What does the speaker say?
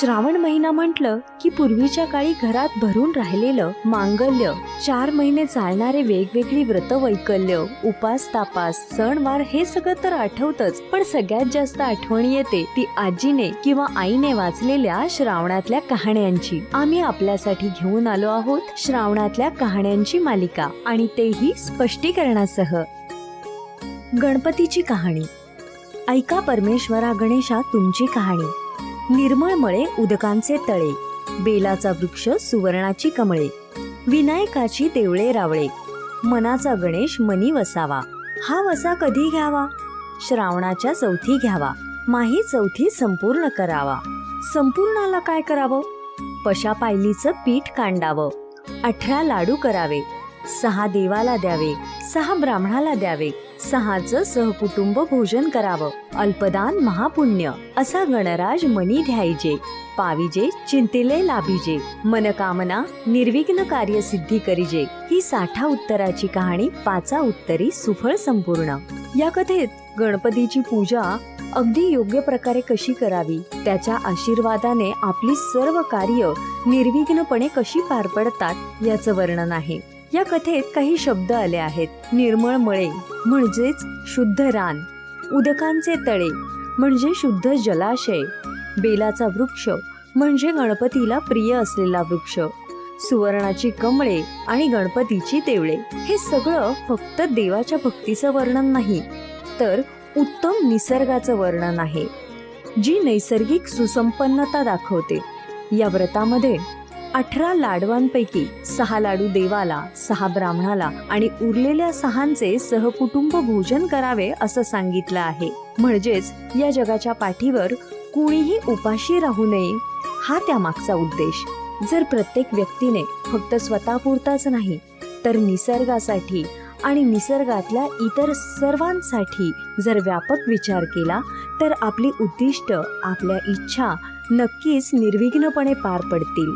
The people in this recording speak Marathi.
श्रावण महिना म्हटलं की पूर्वीच्या काळी घरात भरून राहिलेलं मांगल्य चार महिने चालणारे वेगवेगळी व्रत वैकल्य उपास तापास सणवार हे सगळं तर आठवतच पण सगळ्यात जास्त आठवण येते ती आजीने किंवा आईने वाचलेल्या श्रावणातल्या कहाण्यांची. आम्ही आपल्यासाठी घेऊन आलो आहोत श्रावणातल्या कहाण्यांची मालिका आणि तेही स्पष्टीकरणासह. गणपतीची कहाणी. ऐका परमेश्वरा गणेशा तुमची कहाणी. निर्मळमळे उदकांचे तळे बेलाचा वृक्ष सुवर्णाची कमळे विनायकाची देवळे रावळे मनाचा गणेश मनी वसावा. हा वसा कधी घ्यावा? श्रावणाच्या चौथी घ्यावा. माही चौथी संपूर्ण करावा. संपूर्णाला काय करावं? पशा पायलीचं पीठ कांडावं. अठरा लाडू करावे. सहा देवाला द्यावे सहा ब्राह्मणाला द्यावे सहाचं सहकुटुंब भोजन करावं अल्पदान महापुण्य असा गणराज मनी ध्यायजे पाविजे चिंतिले लाभिजे मनकामना निर्विघ्न कार्य सिद्धी करिजे. ही साठा उत्तराची कहाणी पाचा उत्तरी सुफळ संपूर्ण. या कथेत गणपतीची पूजा अगदी योग्य प्रकारे कशी करावी त्याच्या आशीर्वादाने आपली सर्व कार्य निर्विघ्नपणे कशी पार पडतात याचं वर्णन आहे. या कथेत काही शब्द आले आहेत. निर्मळ मळे म्हणजेच शुद्ध रान. उदकांचे तळे म्हणजे शुद्ध जलाशय. बेलाचा वृक्ष म्हणजे गणपतीला प्रिय असलेला वृक्ष. सुवर्णाची कमळे आणि गणपतीची देवळे. हे सगळं फक्त देवाच्या भक्तीचं वर्णन नाही तर उत्तम निसर्गाचं वर्णन आहे जी नैसर्गिक सुसंपन्नता दाखवते. या व्रतामध्ये अठरा लाडवांपैकी सहा लाडू देवाला सहा ब्राह्मणाला आणि उरलेल्या सहांचे सहकुटुंब भोजन करावे असं सांगितलं आहे. म्हणजेच या जगाच्या पाठीवर कुणीही उपाशी राहू नये हा त्यामागचा उद्देश. जर प्रत्येक व्यक्तीने फक्त स्वतःपुरताच नाही तर निसर्गासाठी आणि निसर्गातल्या इतर सर्वांसाठी जर व्यापक विचार केला तर आपली उद्दिष्ट आपल्या इच्छा नक्कीच निर्विघ्नपणे पार पडतील.